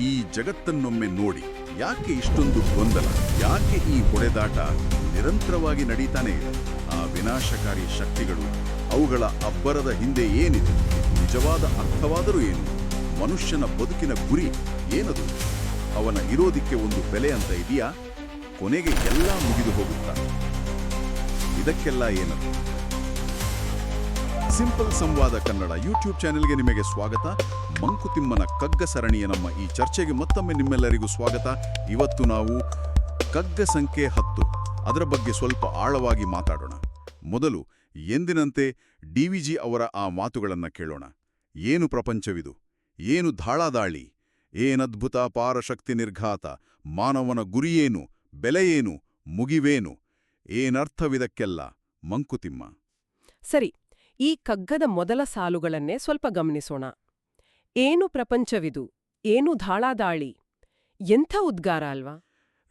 ಈ ಜಗತ್ತನ್ನೊಮ್ಮೆ ನೋಡಿ ಯಾಕೆ ಇಷ್ಟೊಂದು ಗೊಂದಲ, ಯಾಕೆ ಈ ಹೊಡೆದಾಟ ನಿರಂತರವಾಗಿ ನಡೀತಾನೆ? ಆ ವಿನಾಶಕಾರಿ ಶಕ್ತಿಗಳು ಅವುಗಳ ಅಬ್ಬರದ ಹಿಂದೆ ಏನಿದೆ? ನಿಜವಾದ ಅರ್ಥವಾದರೂ ಏನು? ಮನುಷ್ಯನ ಬದುಕಿನ ಗುರಿ ಏನದು? ಅವನ ಇರೋದಿಕ್ಕೆ ಒಂದು ಬೆಲೆ ಅಂತ ಇದೆಯಾ? ಕೊನೆಗೆ ಎಲ್ಲ ಮುಗಿದು ಹೋಗುತ್ತಾ? ಇದಕ್ಕೆಲ್ಲ ಏನದು? ಸಿಂಪಲ್ ಸಂವಾದ ಕನ್ನಡ ಯೂಟ್ಯೂಬ್ ಚಾನೆಲ್ಗೆ ನಿಮಗೆ ಸ್ವಾಗತ. ಮಂಕುತಿಮ್ಮನ ಕಗ್ಗ ಸರಣಿಯ ನಮ್ಮ ಈ ಚರ್ಚೆಗೆ ಮತ್ತೊಮ್ಮೆ ನಿಮ್ಮೆಲ್ಲರಿಗೂ ಸ್ವಾಗತ. ಇವತ್ತು ನಾವು ಕಗ್ಗ ಸಂಖ್ಯೆ ಹತ್ತು. ಅದರ ಬಗ್ಗೆ ಸ್ವಲ್ಪ ಆಳವಾಗಿ ಮಾತಾಡೋಣ. ಮೊದಲು ಎಂದಿನಂತೆ ಡಿ ವಿ ಜಿ ಅವರ ಆ ಮಾತುಗಳನ್ನು ಕೇಳೋಣ. ಏನು ಪ್ರಪಂಚವಿದು? ಏನು ಧಾಳಾದಾಳಿ? ಏನದ್ಭುತ ಪಾರಶಕ್ತಿ ನಿರ್ಘಾತ? ಮಾನವನ ಗುರಿಯೇನು? ಬೆಲೆಯೇನು? ಮುಗಿವೇನು? ಏನರ್ಥವಿದಕ್ಕೆಲ್ಲ? ಮಂಕುತಿಮ್ಮ. ಸರಿ, ಈ ಕಗ್ಗದ ಮೊದಲ ಸಾಲುಗಳನ್ನೇ ಸ್ವಲ್ಪ ಗಮನಿಸೋಣ. ಏನು ಪ್ರಪಂಚವಿದು? ಏನು ಧಾಳಾದಾಳಿ? ಎಂಥ ಉದ್ಗಾರ ಅಲ್ವಾ?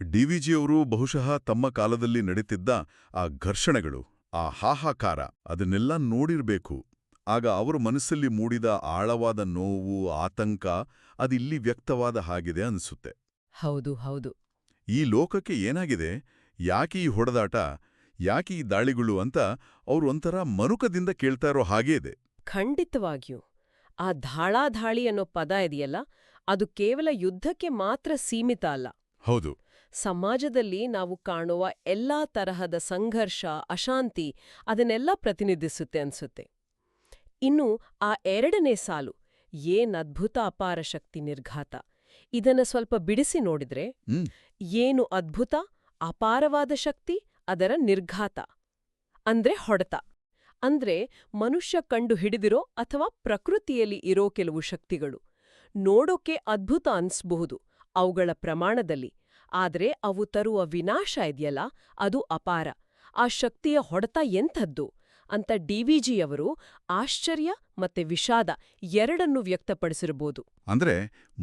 ಡಿವಿಜಿಯವರು ಬಹುಶಃ ತಮ್ಮ ಕಾಲದಲ್ಲಿ ನಡೀತಿದ್ದ ಆ ಘರ್ಷಣೆಗಳು ಆ ಹಾಹಾಕಾರ ಅದನ್ನೆಲ್ಲ ನೋಡಿರ್ಬೇಕು. ಆಗ ಅವರ ಮನಸ್ಸಲ್ಲಿ ಮೂಡಿದ ಆಳವಾದ ನೋವು ಆತಂಕ ಅದಿಲ್ಲಿ ವ್ಯಕ್ತವಾದ ಹಾಗಿದೆ ಅನಿಸುತ್ತೆ. ಹೌದು ಹೌದು. ಈ ಲೋಕಕ್ಕೆ ಏನಾಗಿದೆ? ಯಾಕೆ ಈ ಹೊಡೆದಾಟ? ಯಾಕೆ ಈ ದಾಳಿಗಳು ಅಂತ ಅವರು ಒಂಥರ ಮರುಕದಿಂದ ಕೇಳ್ತಾ ಇರೋ ಹಾಗೇ ಇದೆ. ಖಂಡಿತವಾಗಿಯೂ. ಆ ಧಾಳಾಧಾಳಿ ಅನ್ನೋ ಪದ ಇದೆಯಲ್ಲ ಅದು ಕೇವಲ ಯುದ್ಧಕ್ಕೆ ಮಾತ್ರ ಸೀಮಿತ ಅಲ್ಲ. ಹೌದು. ಸಮಾಜದಲ್ಲಿ ನಾವು ಕಾಣುವ ಎಲ್ಲಾ ತರಹದ ಸಂಘರ್ಷ ಅಶಾಂತಿ ಅದನ್ನೆಲ್ಲ ಪ್ರತಿನಿಧಿಸುತ್ತೆ ಅನ್ಸುತ್ತೆ. ಇನ್ನು ಆ ಎರಡನೇ ಸಾಲು ಏನ್ ಅದ್ಭುತ ಅಪಾರ ಶಕ್ತಿ ನಿರ್ಘಾತ? ಇದನ್ನ ಸ್ವಲ್ಪ ಬಿಡಿಸಿ ನೋಡಿದ್ರೆ ಏನು ಅದ್ಭುತ ಅಪಾರವಾದ ಶಕ್ತಿ ಅದರ ನಿರ್ಘಾತ? ಅಂದ್ರೆ ಹೊಡೆತ. ಅಂದ್ರೆ ಮನುಷ್ಯ ಕಂಡು ಹಿಡಿದಿರೋ ಅಥವಾ ಪ್ರಕೃತಿಯಲ್ಲಿ ಇರೋ ಕೆಲವು ಶಕ್ತಿಗಳು. ನೋಡೋಕೆ ಅದ್ಭುತ ಅನ್ಸ್ಬಹುದು ಅವುಗಳ ಪ್ರಮಾಣದಲ್ಲಿ. ಆದರೆ ಅವು ತರುವ ವಿನಾಶ ಇದೆಯಲ್ಲ, ಅದು ಅಪಾರ. ಆ ಶಕ್ತಿಯ ಹೊಡೆತ ಎಂಥದ್ದು? ಅಂತ ಡಿವಿಜಿಯವರು ಆಶ್ಚರ್ಯ ಮತ್ತೆ ವಿಷಾದ ಎರಡನ್ನೂ ವ್ಯಕ್ತಪಡಿಸಿರಬಹುದು. ಅಂದ್ರೆ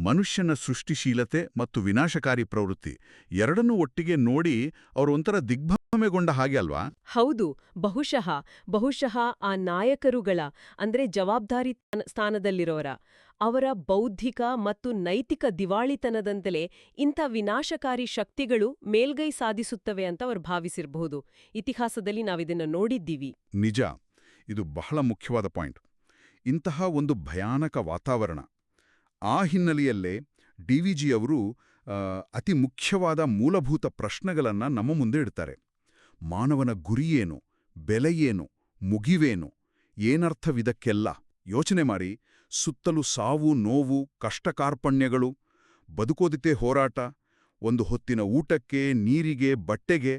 ಮನುಷ್ಯನ ಸೃಷ್ಟಿಶೀಲತೆ ಮತ್ತು ವಿನಾಶಕಾರಿ ಪ್ರವೃತ್ತಿ ಎರಡನ್ನೂ ಒಟ್ಟಿಗೆ ನೋಡಿ ಅವರು ಒಂಥರ ದಿಗ್ಭ್ರಮೆಗೊಂಡ ಹಾಗೆ ಅಲ್ವಾ? ಹೌದು. ಬಹುಶಃ ಬಹುಶಃ ಆ ನಾಯಕರುಗಳ ಅಂದ್ರೆ ಜವಾಬ್ದಾರಿ ಸ್ಥಾನ- ಸ್ಥಾನದಲ್ಲಿರೋರ ಅವರ ಬೌದ್ಧಿಕ ಮತ್ತು ನೈತಿಕ ದಿವಾಳಿತನದಂತಲೇ ಇಂಥ ವಿನಾಶಕಾರಿ ಶಕ್ತಿಗಳು ಮೇಲ್ಗೈ ಸಾಧಿಸುತ್ತವೆ ಅಂತ ಅವರು ಭಾವಿಸಿರಬಹುದು. ಇತಿಹಾಸದಲ್ಲಿ ನಾವಿದನ್ನು ನೋಡಿದ್ದೀವಿ. ನಿಜ. ಇದು ಬಹಳ ಮುಖ್ಯವಾದ ಪಾಯಿಂಟ್. ಇಂತಹ ಒಂದು ಭಯಾನಕ ವಾತಾವರಣ ಆ ಹಿನ್ನೆಲೆಯಲ್ಲೇ ಡಿ ವಿ ಜಿಯವರು ಅತಿ ಮುಖ್ಯವಾದ ಮೂಲಭೂತ ಪ್ರಶ್ನೆಗಳನ್ನು ನಮ್ಮ ಮುಂದೆ ಇಡ್ತಾರೆ. ಮಾನವನ ಗುರಿಯೇನು ಬೆಲೆಯೇನು ಮುಗಿವೇನು ಏನರ್ಥವಿದಕ್ಕೆಲ್ಲ? ಯೋಚನೆ ಮಾಡಿ. ಸುತ್ತಲೂ ಸಾವು ನೋವು ಕಷ್ಟಕಾರ್ಪಣ್ಯಗಳು ಬದುಕೋದಿತೆ ಹೋರಾಟ ಒಂದು ಹೊತ್ತಿನ ಊಟಕ್ಕೆ ನೀರಿಗೆ ಬಟ್ಟೆಗೆ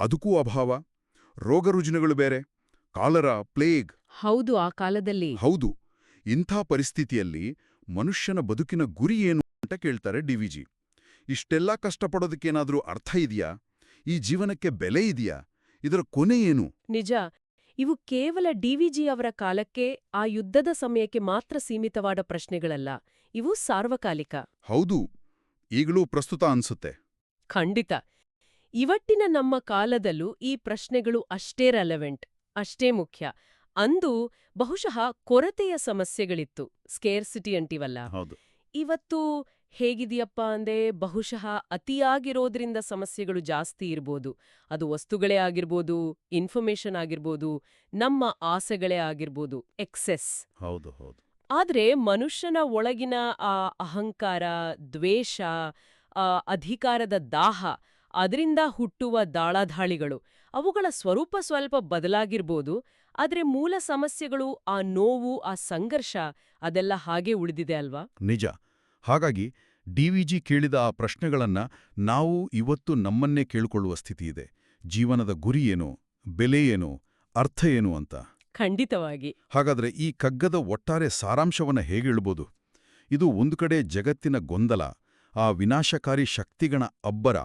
ಅದಕ್ಕೂ ಅಭಾವ ರೋಗರುಜಿನಗಳು ಬೇರೆ ಕಾಲರ ಪ್ಲೇಗ್. ಹೌದು ಆ ಕಾಲದಲ್ಲಿ. ಹೌದು ಇಂಥ ಪರಿಸ್ಥಿತಿಯಲ್ಲಿ ಮನುಷ್ಯನ ಬದುಕಿನ ಗುರಿ ಏನು ಅಂತ ಕೇಳ್ತಾರೆ ಡಿವಿಜಿ ಇಷ್ಟೆಲ್ಲ ಕಷ್ಟಪಡೋದಕ್ಕೇನಾದ್ರೂ ಅರ್ಥ ಇದೆಯಾ? ಈ ಜೀವನಕ್ಕೆ ಬೆಲೆ ಇದೆಯಾ? ಇದರ ಕೊನೆ ಏನು? ನಿಜ. ಇವು ಕೇವಲ ಡಿವಿಜಿ ಅವರ ಕಾಲಕ್ಕೆ ಆ ಯುದ್ಧದ ಸಮಯಕ್ಕೆ ಮಾತ್ರ ಸೀಮಿತವಾದ ಪ್ರಶ್ನೆಗಳಲ್ಲ. ಇವು ಸಾರ್ವಕಾಲಿಕ. ಹೌದು. ಈಗಲೂ ಪ್ರಸ್ತುತ ಅನ್ಸುತ್ತೆ. ಖಂಡಿತ. ಇವಟ್ಟಿನ ನಮ್ಮ ಕಾಲದಲ್ಲೂ ಈ ಪ್ರಶ್ನೆಗಳು ಅಷ್ಟೇ ರೆಲೆವೆಂಟ್ ಅಷ್ಟೇ ಮುಖ್ಯ. ಅಂದು ಬಹುಶಃ ಕೊರತೆಯ ಸಮಸ್ಯೆಗಳಿತ್ತು. ಸ್ಕೇರ್ಸಿಟಿ ಅಂಟಿವಲ್ಲ ಹೌದು. ಇವತ್ತು ಹೇಗಿದೆಯಪ್ಪ ಅಂದೆ ಬಹುಶಃ ಅತಿಯಾಗಿರೋದ್ರಿಂದ ಸಮಸ್ಯೆಗಳು ಜಾಸ್ತಿ ಇರ್ಬೋದು. ಅದು ವಸ್ತುಗಳೇ ಆಗಿರ್ಬೋದು ಇನ್ಫರ್ಮೇಷನ್ ಆಗಿರ್ಬೋದು ನಮ್ಮ ಆಸೆಗಳೇ ಆಗಿರ್ಬೋದು ಎಕ್ಸೆಸ್ ಹೌದು ಹೌದು. ಆದ್ರೆ ಮನುಷ್ಯನ ಒಳಗಿನ ಆ ಅಹಂಕಾರ ದ್ವೇಷ ಆ ಅಧಿಕಾರದ ದಾಹ ಅದರಿಂದ ಹುಟ್ಟುವ ದಾಳಧಾಳಿಗಳು ಅವುಗಳ ಸ್ವರೂಪ ಸ್ವಲ್ಪ ಬದಲಾಗಿರ್ಬೋದು. ಆದ್ರೆ ಮೂಲ ಸಮಸ್ಯೆಗಳು ಆ ನೋವು ಆ ಸಂಘರ್ಷ ಅದೆಲ್ಲ ಹಾಗೆ ಉಳಿದಿದೆ ಅಲ್ವಾ? ನಿಜ. ಹಾಗಾಗಿ ಡಿವಿಜಿ ಕೇಳಿದ ಆ ಪ್ರಶ್ನೆಗಳನ್ನ ನಾವು ಇವತ್ತು ನಮ್ಮನ್ನೇ ಕೇಳಿಕೊಳ್ಳುವ ಸ್ಥಿತಿ ಇದೆ. ಜೀವನದ ಗುರಿ ಏನು ಬೆಲೆ ಏನು ಅರ್ಥ ಏನು ಅಂತ. ಖಂಡಿತವಾಗಿ. ಹಾಗಾದ್ರೆ ಈ ಕಗ್ಗದ ಒಟ್ಟಾರೆ ಸಾರಾಂಶವನ್ನ ಹೇಗೆ ಹೇಳ್ಬೋದು? ಇದು ಒಂದು ಕಡೆ ಜಗತ್ತಿನ ಗೊಂದಲ ಆ ವಿನಾಶಕಾರಿ ಶಕ್ತಿಗಳ ಅಬ್ಬರ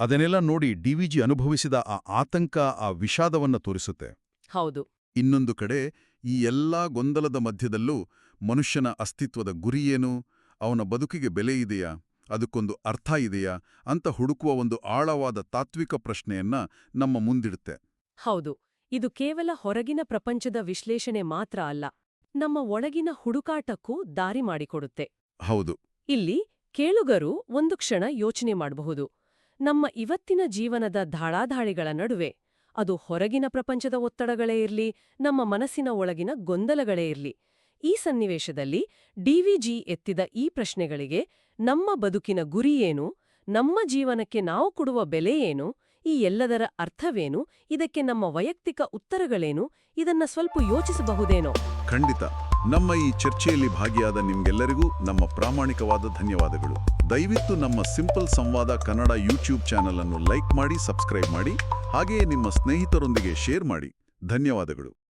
ಅದನ್ನೆಲ್ಲ ನೋಡಿ ಡಿವಿಜಿ ಅನುಭವಿಸಿದ ಆ ಆತಂಕ ಆ ವಿಷಾದವನ್ನ ತೋರಿಸುತ್ತೆ. ಹೌದು. ಇನ್ನೊಂದು ಕಡೆ ಈ ಎಲ್ಲಾ ಗೊಂದಲದ ಮಧ್ಯದಲ್ಲೂ ಮನುಷ್ಯನ ಅಸ್ತಿತ್ವದ ಗುರಿಯೇನು ಅವನ ಬದುಕಿಗೆ ಬೆಲೆ ಇದೆಯಾ? ಅದಕ್ಕೊಂದು ಅರ್ಥ ಇದೆಯಾ? ಅಂತ ಹುಡುಕುವ ಒಂದು ಆಳವಾದ ತಾತ್ವಿಕ ಪ್ರಶ್ನೆಯನ್ನ ನಮ್ಮ ಮುಂದಿಡುತ್ತೆ. ಹೌದು. ಇದು ಕೇವಲ ಹೊರಗಿನ ಪ್ರಪಂಚದ ವಿಶ್ಲೇಷಣೆ ಮಾತ್ರ ಅಲ್ಲ ನಮ್ಮ ಒಳಗಿನ ಹುಡುಕಾಟಕ್ಕೂ ದಾರಿ ಮಾಡಿಕೊಡುತ್ತೆ. ಹೌದು. ಇಲ್ಲಿ ಕೇಳುಗರು ಒಂದು ಕ್ಷಣ ಯೋಚನೆ ಮಾಡಬಹುದು. ನಮ್ಮ ಇವತ್ತಿನ ಜೀವನದ ಧಾಳಾಧಾಳಿಗಳ ನಡುವೆ ಅದು ಹೊರಗಿನ ಪ್ರಪಂಚದ ಒತ್ತಡಗಳೇ ಇರಲಿ, ನಮ್ಮ ಮನಸ್ಸಿನ ಒಳಗಿನ ಗೊಂದಲಗಳೇ ಇರಲಿ. ಈ ಸನ್ನಿವೇಶದಲ್ಲಿ ಡಿವಿಜಿ ಎತ್ತಿದ ಈ ಪ್ರಶ್ನೆಗಳಿಗೆ ನಮ್ಮ ಬದುಕಿನ ಗುರಿಯೇನು ನಮ್ಮ ಜೀವನಕ್ಕೆ ನಾವು ಕೊಡುವ ಬೆಲೆ ಏನು, ಈ ಎಲ್ಲದರ ಅರ್ಥವೇನು, ಇದಕ್ಕೆ ನಮ್ಮ ವೈಯಕ್ತಿಕ ಉತ್ತರಗಳೇನು, ಇದನ್ನ ಸ್ವಲ್ಪ ಯೋಚಿಸಬಹುದೇನೋ? ಖಂಡಿತ. ನಮ್ಮ ಈ ಚರ್ಚೆಯಲ್ಲಿ ಭಾಗಿಯಾದ ನಿಮ್ಗೆಲ್ಲರಿಗೂ ನಮ್ಮ ಪ್ರಾಮಾಣಿಕವಾದ ಧನ್ಯವಾದಗಳು. ದಯವಿಟ್ಟು ನಮ್ಮ ಸಿಂಪಲ್ ಸಂವಾದ ಕನ್ನಡ ಯೂಟ್ಯೂಬ್ ಚಾನಲ್ ಅನ್ನು ಲೈಕ್ ಮಾಡಿ, ಸಬ್ಸ್ಕ್ರೈಬ್ ಮಾಡಿ. ಹಾಗೆಯೇ ನಿಮ್ಮ ಸ್ನೇಹಿತರೊಂದಿಗೆ ಶೇರ್ ಮಾಡಿ. ಧನ್ಯವಾದಗಳು.